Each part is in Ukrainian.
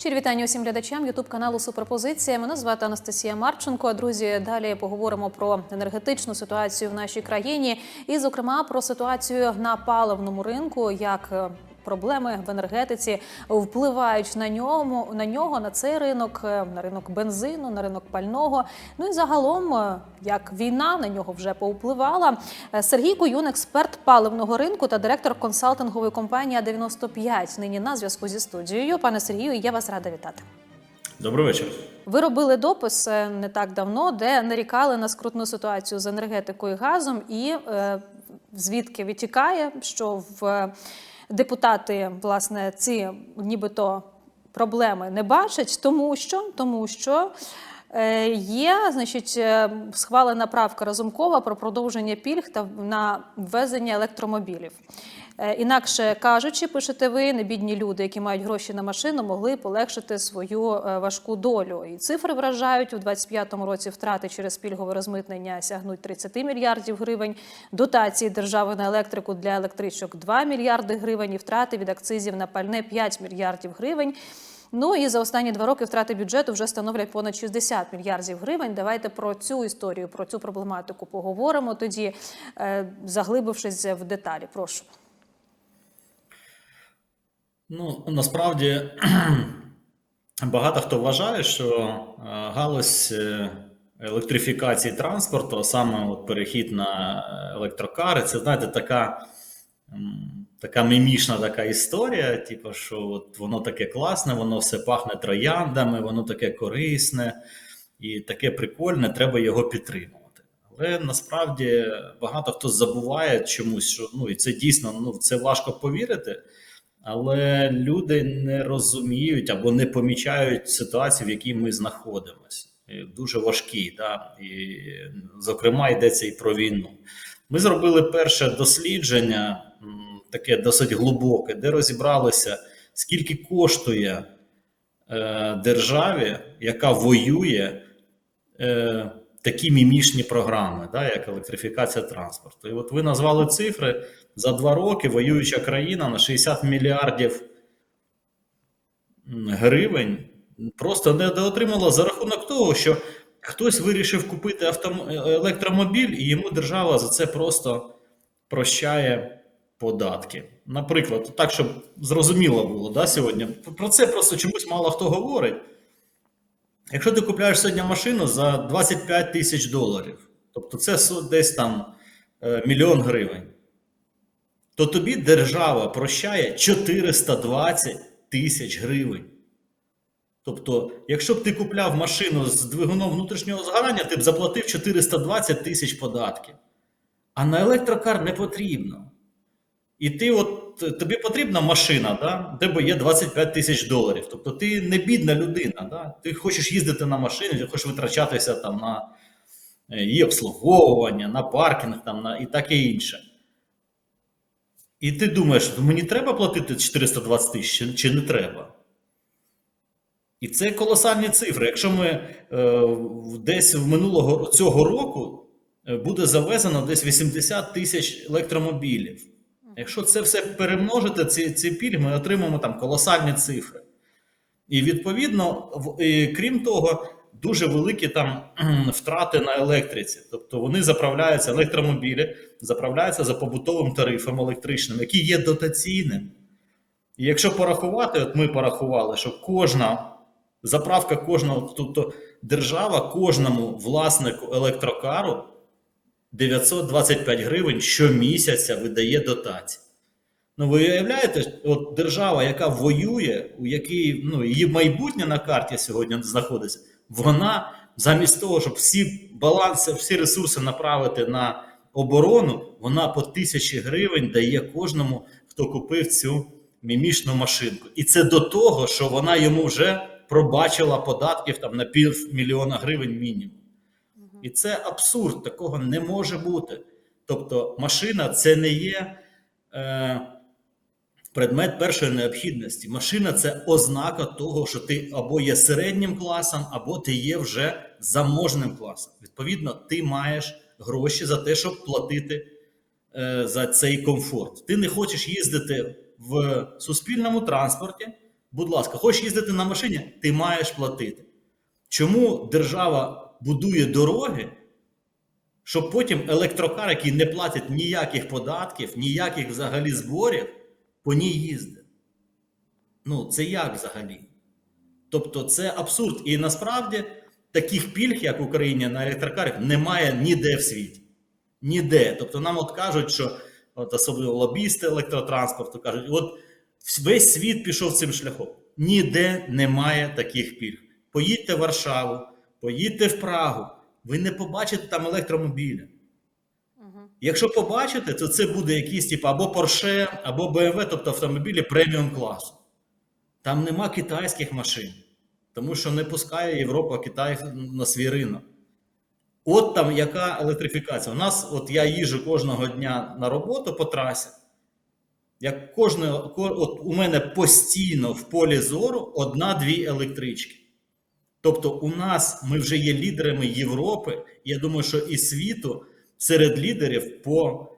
Щирі вітання усім глядачам Ютуб каналу Суперпозиція. Мене звати Анастасія Марченко. Друзі, далі поговоримо про енергетичну ситуацію в нашій країні і, зокрема, про ситуацію на паливному ринку. як е, Проблеми в енергетиці впливають на ньому на нього, на цей ринок, е, на ринок бензину, на ринок пального. Ну і загалом, е, як війна на нього вже повпливала. Е, Сергій Куюн, експерт паливного ринку та директор консалтингової компанії А 95 Нині на зв'язку зі студією. Пане Сергію, я вас рада вітати. Добрий вечір. Ви робили допис не так давно, де нарікали на скрутну ситуацію з енергетикою і газом, і е, звідки витікає, що в депутати власне ці нібито проблеми не бачать, тому що тому що. е, Є, значить, е, схвалена правка Разумкова про продовження пільг та на ввезення електромобілів. Е, Інакше кажучи, пишете ви, небідні люди, які мають гроші на машину, могли полегшити свою е, важку долю. І цифри вражають у 25-му році втрати через пільгове розмитнення сягнуть 30 мільярдів гривень. Дотації держави на електрику для електричок 2 мільярди гривень. І втрати від акцизів на пальне 5 мільярдів гривень. Ну і за останні два роки втрати бюджету вже становлять понад 60 мільярдів гривень. Давайте про цю історію, про цю проблематику поговоримо тоді, е, заглибившись в деталі. Прошу. Ну, насправді багато хто вважає, що е, галузь е, електрифікації транспорту, а саме от перехід на електрокари, це знаєте, така, така мімішна така історія, типу, що от воно таке класне, воно все пахне трояндами, воно таке корисне і таке прикольне, треба його підтримувати. Але насправді багато хто забуває чомусь, що ну і це дійсно ну, це важко повірити. Але люди не розуміють або не помічають ситуацію, в якій ми знаходимося. Дуже важкі, да? і, зокрема, йдеться і про війну. Ми зробили перше дослідження, таке досить глибоке, де розібралися, скільки коштує е, державі, яка воює е, такі мімішні програми, да, як електрифікація транспорту. І от ви назвали цифри за два роки воююча країна на 60 мільярдів гривень просто не отримала за рахунок того, що хтось вирішив купити автом... е, електромобіль, і йому держава за це просто прощає податки. Наприклад, так, щоб зрозуміло було да, сьогодні. Про це просто чомусь мало хто говорить. Якщо ти купляєш сьогодні машину за 25 тисяч доларів, тобто це десь там е, мільйон гривень, то тобі держава прощає 420 тисяч гривень. Тобто, якщо б ти купляв машину з двигуном внутрішнього згорання, ти б заплатив 420 тисяч податків. А на електрокар не потрібно. І ти от тобі потрібна машина, да, де б є 25 тисяч доларів. Тобто ти не бідна людина, да? ти хочеш їздити на машині, ти хочеш витрачатися там на е, її обслуговування, на паркінг там, на, і таке інше. І ти думаєш, «Ну, мені треба платити 420 тисяч чи, чи не треба? І це колосальні цифри. Якщо ми е, десь в минулого цього року е, буде завезено десь 80 тисяч електромобілів. Якщо це все перемножити, ці, ці пільги, ми отримаємо там колосальні цифри. І відповідно, в- і, крім того, дуже великі там втрати на електриці. Тобто вони заправляються, електромобілі заправляються за побутовим тарифом електричним, який є дотаційним. І якщо порахувати, от ми порахували, що кожна заправка кожного, тобто держава кожному власнику електрокару 925 гривень щомісяця видає дотації. Ну, ви уявляєте, от держава, яка воює, у якій ну, її майбутнє на карті сьогодні знаходиться, вона замість того, щоб всі баланси, всі ресурси направити на оборону, вона по тисячі гривень дає кожному, хто купив цю мімішну машинку. І це до того, що вона йому вже пробачила податків там на півмільйона гривень мінімум. І це абсурд, такого не може бути. Тобто, машина це не є е, предмет першої необхідності. Машина це ознака того, що ти або є середнім класом, або ти є вже заможним класом. Відповідно, ти маєш гроші за те, щоб платити е, за цей комфорт. Ти не хочеш їздити в суспільному транспорті, Будь ласка, хочеш їздити на машині, ти маєш платити. Чому держава будує дороги, щоб потім електрокар, який не платить ніяких податків, ніяких взагалі зборів, по ній їздить? Ну, це як взагалі? Тобто це абсурд. І насправді таких пільг, як в Україні на електрокарів, немає ніде в світі. Ніде. Тобто нам от кажуть, що от особливо лобісти електротранспорту кажуть, от весь світ пішов цим шляхом. Ніде немає таких пільг. Поїдьте в Варшаву, поїдьте в Прагу, ви не побачите там електромобіля. Якщо побачите, то це буде якийсь типу або Porsche, або BMW, тобто автомобілі преміум класу. Там нема китайських машин, тому що не пускає Європа Китай на свій ринок. От там яка електрифікація. У нас, от я їжджу кожного дня на роботу по трасі. Як кожне, от у мене постійно в полі зору одна-дві електрички. Тобто, у нас ми вже є лідерами Європи, я думаю, що і світу серед лідерів по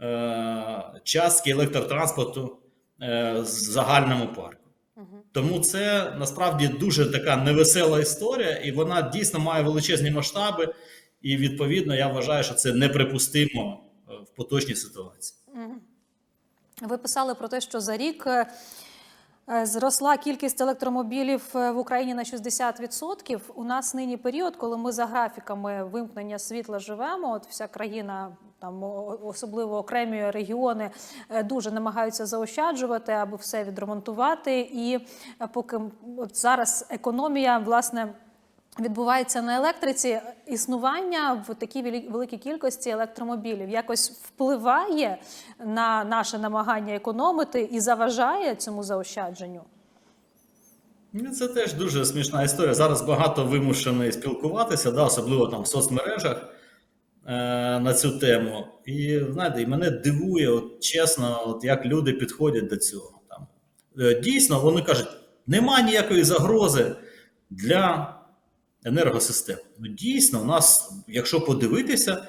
е, частки електротранспорту е, в загальному парку. Тому це насправді дуже така невесела історія, і вона дійсно має величезні масштаби. І відповідно я вважаю, що це неприпустимо е, в поточній ситуації. Ви писали про те, що за рік е, зросла кількість електромобілів е, в Україні на 60%. У нас нині період, коли ми за графіками вимкнення світла живемо. От вся країна, там особливо окремі регіони, е, дуже намагаються заощаджувати, аби все відремонтувати. І е, поки от зараз економія, власне. Відбувається на електриці існування в такій великій кількості електромобілів якось впливає на наше намагання економити і заважає цьому заощадженню. Ну, Це теж дуже смішна історія. Зараз багато вимушений спілкуватися, да, особливо там в соцмережах е, на цю тему. І знаєте, і мене дивує, от, чесно, от, як люди підходять до цього. Там. Е, дійсно, вони кажуть, нема ніякої загрози для енергосистем. Ну, дійсно, у нас, якщо подивитися,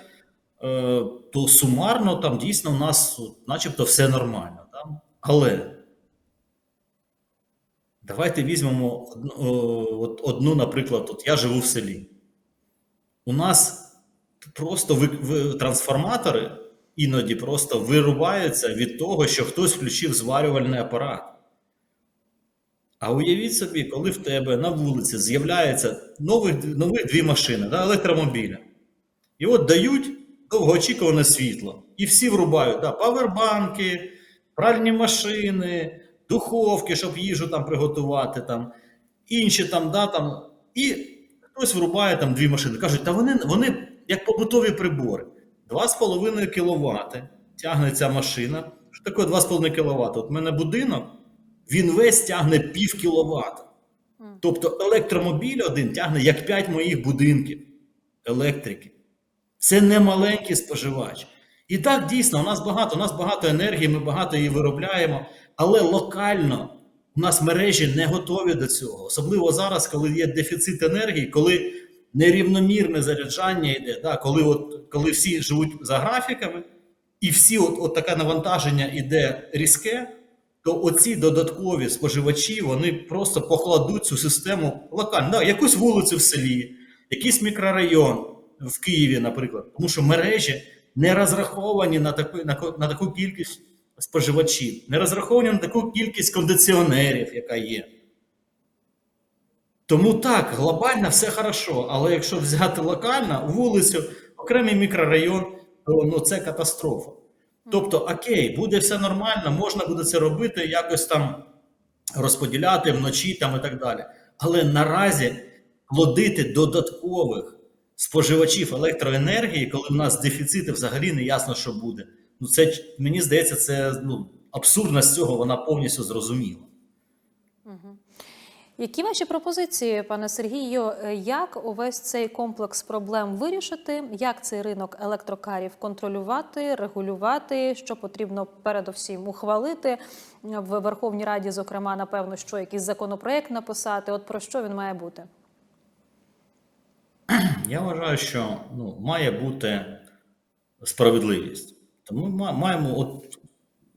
е, то сумарно там дійсно у нас начебто все нормально. Там. Але Давайте візьмемо одну, от одну, наприклад, от я живу в селі. У нас просто ви, трансформатори іноді просто вирубаються від того, що хтось включив зварювальний апарат. А уявіть собі, коли в тебе на вулиці з'являється нових, нових дві машини, да, електромобіля. І от дають довгоочікуване світло. І всі врубають да, павербанки, пральні машини, духовки, щоб їжу там приготувати, там, інші там, да, там. І хтось врубає там дві машини. Кажуть, та вони, вони як побутові прибори. 2,5 кВт тягне ця машина. Що таке 2,5 кВт? От в мене будинок, він весь тягне пів кіловата. Тобто електромобіль один тягне як 5 моїх будинків електрики. Це не маленький споживач. І так дійсно, у нас багато, у нас багато енергії, ми багато її виробляємо, але локально у нас мережі не готові до цього. Особливо зараз, коли є дефіцит енергії, коли нерівномірне заряджання йде, да, коли, от, коли всі живуть за графіками, і всі от, от таке навантаження йде різке, то оці додаткові споживачі вони просто покладуть цю систему локально. Да, якусь вулицю в селі, якийсь мікрорайон в Києві, наприклад, тому що мережі не розраховані на таку, на, на таку кількість споживачів, не розраховані на таку кількість кондиціонерів, яка є. Тому так, глобально все хорошо, але якщо взяти локально вулицю, окремий мікрорайон, то ну, це катастрофа. Тобто, окей, буде все нормально, можна буде це робити, якось там розподіляти вночі там і так далі. Але наразі плодити додаткових споживачів електроенергії, коли в нас дефіцити взагалі не ясно, що буде. Ну, це мені здається, це ну, абсурдність цього вона повністю зрозуміла. Які ваші пропозиції, пане Сергію, е, як увесь цей комплекс проблем вирішити? Як цей ринок електрокарів контролювати, регулювати? Що потрібно передовсім ухвалити в Верховній Раді? Зокрема, напевно, що якийсь законопроект написати? От про що він має бути? Я вважаю, що ну, має бути справедливість. Тому ми ма- маємо, от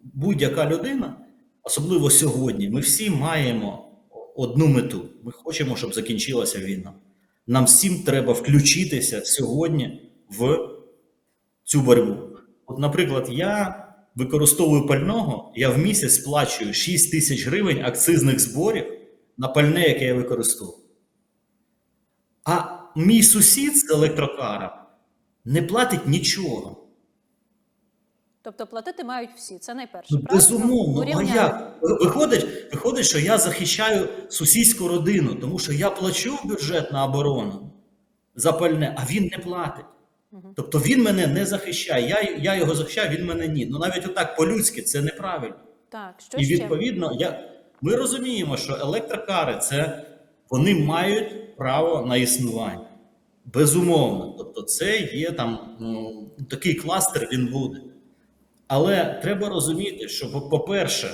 будь-яка людина, особливо сьогодні, ми всі маємо одну мету. Ми хочемо, щоб закінчилася війна. Нам всім треба включитися сьогодні в цю боротьбу. От, наприклад, я використовую пального, я в місяць сплачую 6 тисяч гривень акцизних зборів на пальне, яке я використовую. А мій сусід з електрокаром не платить нічого. Тобто платити мають всі. Це найперше. Ну, безумовно, а як? Виходить, виходить, що я захищаю сусідську родину, тому що я плачу в бюджет на оборону за пальне, а він не платить. Тобто він мене не захищає. Я, я його захищаю, він мене ні. Ну навіть отак по-людськи це неправильно. Так, що І ще? відповідно, я, ми розуміємо, що електрокари це вони мають право на існування. Безумовно. Тобто, це є там ну, такий кластер, він буде. Але треба розуміти, що, по- по-перше,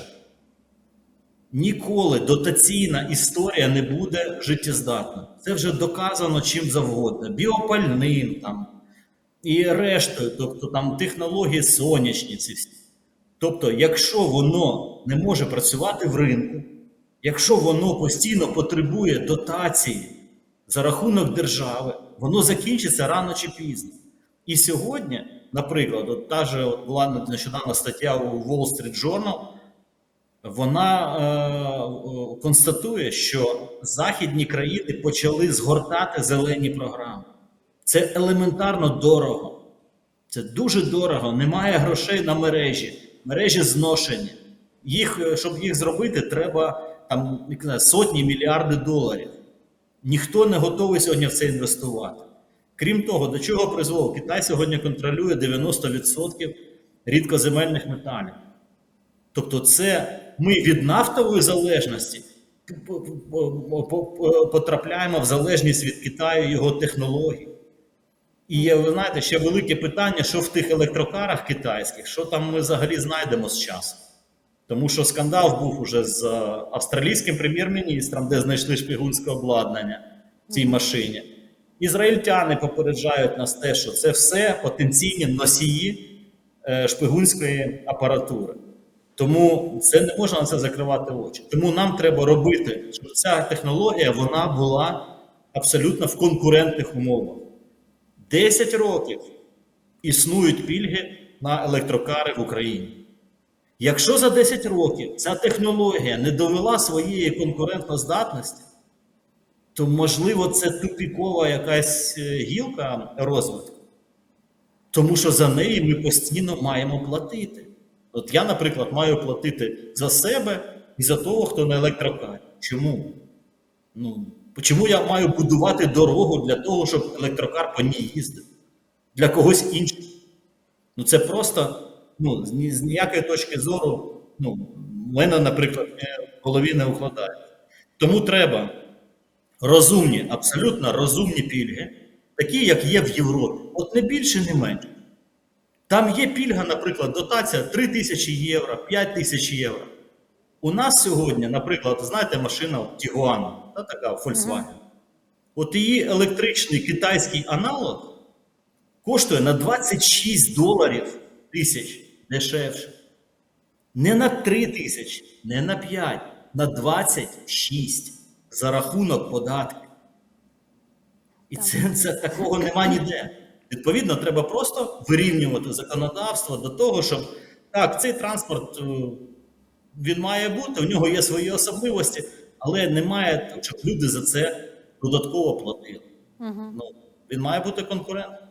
ніколи дотаційна історія не буде життєздатна. Це вже доказано чим завгодно. Біопальним там і рештою, тобто там технології сонячні ці всі. Тобто, якщо воно не може працювати в ринку, якщо воно постійно потребує дотації за рахунок держави, воно закінчиться рано чи пізно. І сьогодні, наприклад, от та же от була нещодавно стаття у Wall Street Journal, вона е, констатує, що західні країни почали згортати зелені програми. Це елементарно дорого. Це дуже дорого. Немає грошей на мережі. Мережі зношені. Їх, е, щоб їх зробити, треба там сотні мільярди доларів. Ніхто не готовий сьогодні в це інвестувати. Крім того, до чого призвело? Китай сьогодні контролює 90% рідкоземельних металів. Тобто, це ми від нафтової залежності потрапляємо в залежність від Китаю його технологій. І є, ви знаєте, ще велике питання, що в тих електрокарах китайських, що там ми взагалі знайдемо з часом. Тому що скандал був уже з е, австралійським прем'єр-міністром, де знайшли шпигунське обладнання в цій машині. Ізраїльтяни попереджають нас те, що це все потенційні носії е, шпигунської апаратури. Тому це не можна на це закривати очі. Тому нам треба робити, щоб ця технологія вона була абсолютно в конкурентних умовах. 10 років існують пільги на електрокари в Україні. Якщо за 10 років ця технологія не довела своєї конкурентноздатності, то можливо це тупікова якась е, гілка розвитку. Тому що за неї ми постійно маємо платити. От я, наприклад, маю платити за себе і за того, хто на електрокарі. Чому? Ну, чому я маю будувати дорогу для того, щоб електрокар по ній їздив? Для когось іншого. Ну це просто ну, з, ні- з ніякої точки зору, ну, мене, наприклад, в голові не укладає. Тому треба розумні, абсолютно розумні пільги, такі, як є в Європі. От не більше, не менше. Там є пільга, наприклад, дотація 3 тисячі євро, 5 тисяч євро. У нас сьогодні, наприклад, знаєте, машина Тігуана, та така Volkswagen. От її електричний китайський аналог коштує на 26 доларів тисяч дешевше. Не на 3 тисячі, не на 5, на 26 за рахунок податків. І Так. це, це такого нема ніде. Відповідно, треба просто вирівнювати законодавство до того, щоб так, цей транспорт е, він має бути, у нього є свої особливості, але немає, щоб люди за це додатково платили. Ну, він має бути конкурентом.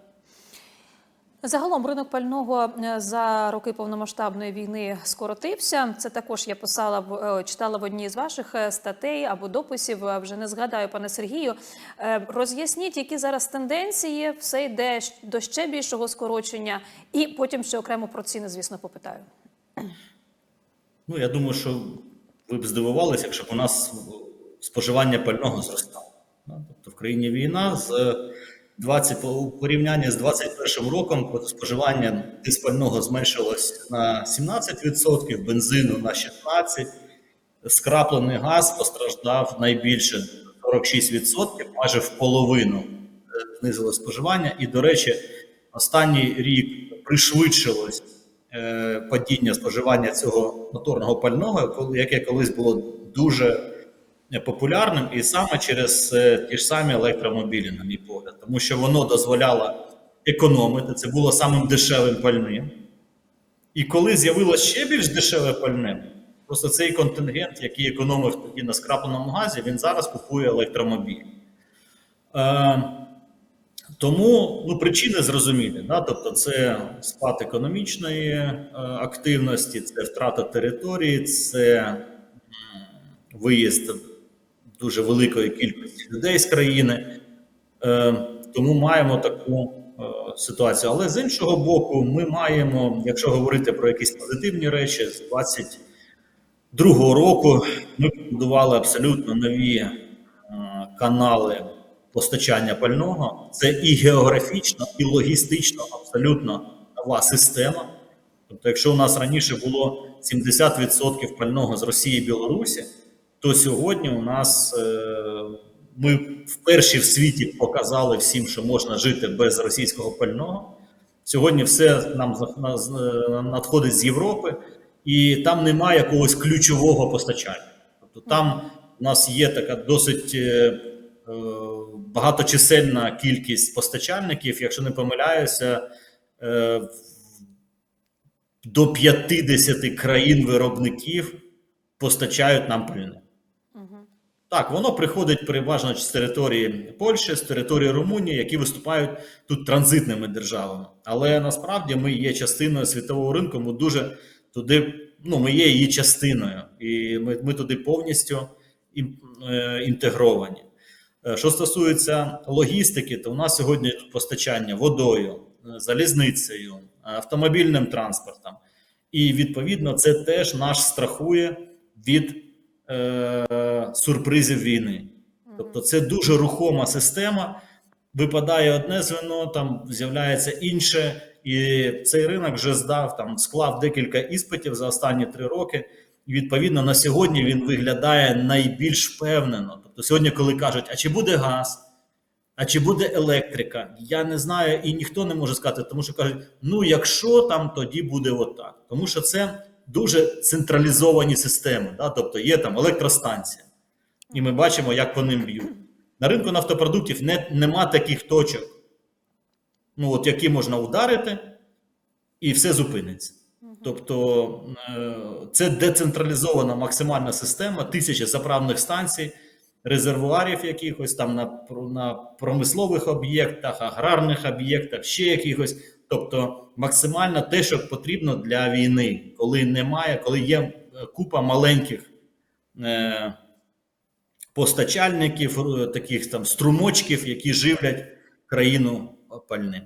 Загалом ринок пального е, за роки повномасштабної війни скоротився. Це також я писала е, читала в одній з ваших е, статей або дописів. Вже не згадаю, пане Сергію. Роз'ясніть, які зараз тенденції, все йде до ще більшого скорочення, і потім ще окремо про ціни, звісно, попитаю. Ну, я думаю, що ви б здивувалися, якщо б у нас споживання пального зростало. Тобто в країні війна з 20, у порівнянні з 21 роком споживання диспального зменшилось на 17%, бензину на 16%, скраплений газ постраждав найбільше 46%, майже в половину е, знизило споживання. І, до речі, останній рік пришвидшилось е, падіння споживання цього моторного пального, яке колись було дуже популярним, і саме через е, ті ж самі електромобілі, на мій погляд, тому що воно дозволяло економити. Це було самим дешевим пальним. І коли з'явилося ще більш дешеве пальне, просто цей контингент, який економив тоді на скрапленому газі, він зараз купує електромобіль. Е, тому ну, причини зрозумілі. Да? Тобто, це спад економічної е, активності, це втрата території, це виїзд дуже великої кількості людей з країни. Е, тому маємо таку е, ситуацію. Але з іншого боку, ми маємо, якщо говорити про якісь позитивні речі, з 22-го року ми побудували абсолютно нові е, канали постачання пального. Це і географічно, і логістично абсолютно нова система. Тобто, якщо у нас раніше було 70% пального з Росії і Білорусі, то сьогодні у нас е, ми вперше в світі показали всім, що можна жити без російського пального. Сьогодні все нам е, надходить з Європи, і там немає якогось ключового постачання. Тобто там у нас є така досить е, багаточисельна кількість постачальників, якщо не помиляюся, до 50 країн-виробників постачають нам пальне. Так, воно приходить переважно з території Польщі, з території Румунії, які виступають тут транзитними державами. Але насправді ми є частиною світового ринку. Ми дуже туди, ну ми є її частиною, і ми, ми туди повністю е, інтегровані. Е, Що стосується логістики, то у нас сьогодні постачання водою, е, залізницею, автомобільним транспортом. І відповідно це теж нас страхує від е, сюрпризів війни. Тобто це дуже рухома система. Випадає одне звено, там з'являється інше, і цей ринок вже здав там склав декілька іспитів за останні три роки. І відповідно на сьогодні він виглядає найбільш впевнено. Тобто, сьогодні, коли кажуть, а чи буде газ, а чи буде електрика, я не знаю, і ніхто не може сказати, тому що кажуть: ну якщо там, тоді буде отак. Тому що це дуже централізовані системи. Да? Тобто є там електростанція, і ми бачимо, як по ним б'ють. На ринку нафтопродуктів не, нема таких точок, ну, от, які можна ударити, і все зупиниться. Тобто е, це децентралізована максимальна система, тисячі заправних станцій, резервуарів якихось там на, на промислових об'єктах, аграрних об'єктах, ще якихось. Тобто максимально те, що потрібно для війни, коли немає, коли є е, купа маленьких е, постачальників, е, таких там струмочків, які живлять країну пальним.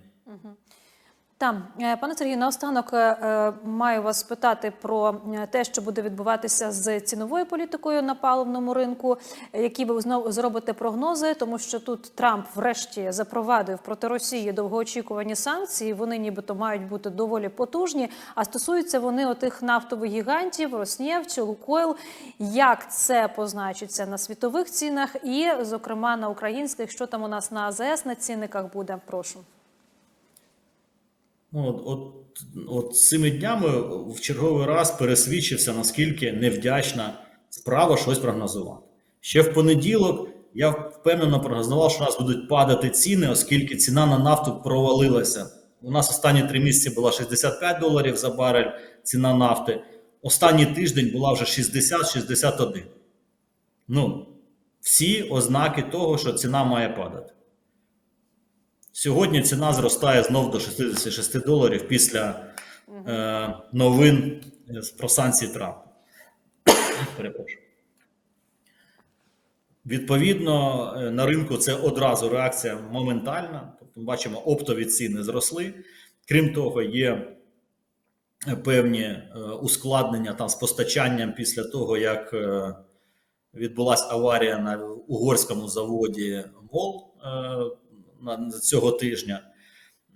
Там, е, пане Сергію, наостанок е, е, маю вас спитати про те, що буде відбуватися з ціновою політикою на паливному ринку. Які ви знову зробите прогнози, тому що тут Трамп врешті запровадив проти Росії довгоочікувані санкції. Вони нібито мають бути доволі потужні. А стосуються вони отих нафтових гігантів, Роснефть, Лукойл. Як це позначиться на світових цінах, і, зокрема, на українських, що там у нас на АЗС на цінниках буде? Прошу. Ну, от, от, от цими днями в черговий раз пересвідчився, наскільки невдячна справа щось прогнозувати. Ще в понеділок я впевнено прогнозував, що у нас будуть падати ціни, оскільки ціна на нафту провалилася. У нас останні три місяці була 65 доларів за барель ціна нафти. Останній тиждень була вже 60-61. Ну, всі ознаки того, що ціна має падати. Сьогодні ціна зростає знов до 66 доларів після е, новин про санкції Трампа. Перепрошую. Відповідно, е, на ринку це одразу реакція моментальна. Тобто, ми бачимо, оптові ціни зросли. Крім того, є е, певні е, ускладнення там з постачанням після того, як е, відбулася аварія на угорському заводі МОЛ е, цього тижня.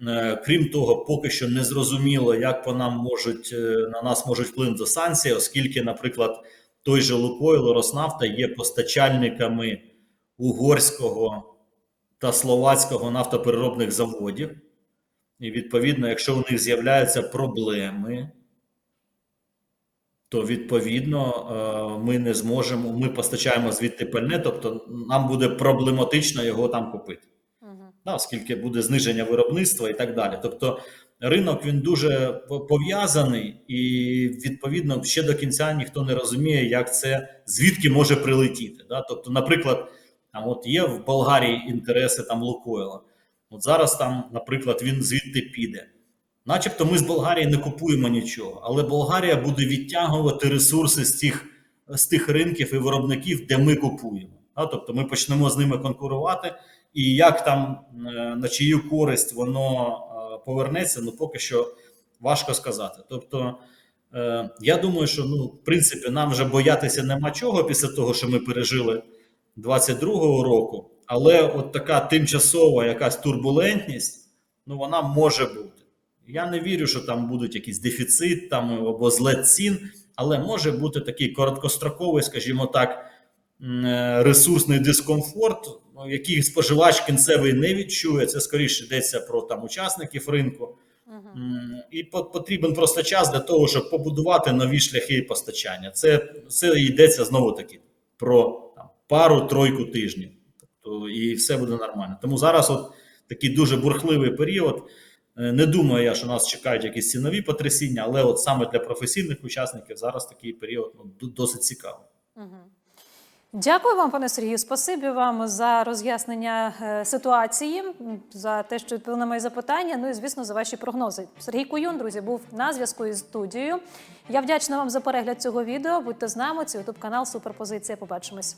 Е, Крім того, поки що не зрозуміло, як по нам можуть е, на нас можуть вплинути санкції, оскільки, наприклад, той же Лукойл, Роснафта є постачальниками угорського та словацького нафтопереробних заводів. І відповідно, якщо у них з'являються проблеми, то відповідно е, ми не зможемо. Ми постачаємо звідти пальне, тобто нам буде проблематично його там купити. Да, оскільки буде зниження виробництва і так далі. Тобто ринок він дуже пов'язаний, і відповідно ще до кінця ніхто не розуміє, як це звідки може прилетіти. Да? Тобто, наприклад, там от є в Болгарії інтереси там Лукойла. От зараз там, наприклад, він звідти піде. Начебто ми з Болгарії не купуємо нічого, але Болгарія буде відтягувати ресурси з тих, з тих ринків і виробників, де ми купуємо. Тобто ми почнемо з ними конкурувати, і як там е, на чию користь воно е, повернеться, ну поки що важко сказати. Тобто, е, я думаю, що ну, в принципі нам вже боятися нема чого після того, що ми пережили 22-го року, але от така тимчасова якась турбулентність, ну вона може бути. Я не вірю, що там будуть якийсь дефіцит там або злет цін, але може бути такий короткостроковий, скажімо так, ресурсний дискомфорт, ну, споживач кінцевий не відчує. Це скоріше йдеться про там учасників ринку. М, І потрібен просто час для того, щоб побудувати нові шляхи постачання. Це, це йдеться знову таки про пару-тройку тижнів. Тобто, і все буде нормально. Тому зараз от такий дуже бурхливий період. Е, Не думаю я, що нас чекають якісь цінові потрясіння, але от саме для професійних учасників зараз такий період ну, досить цікавий. Мгм. Дякую вам, пане Сергію. Спасибі вам за роз'яснення е, ситуації, за те, що відповіли на мої запитання. Ну і звісно, за ваші прогнози. Сергій Куюн, друзі, був на зв'язку із студією. Я вдячна вам за перегляд цього відео. Будьте з нами. Це ютуб канал Суперпозиція. Побачимось.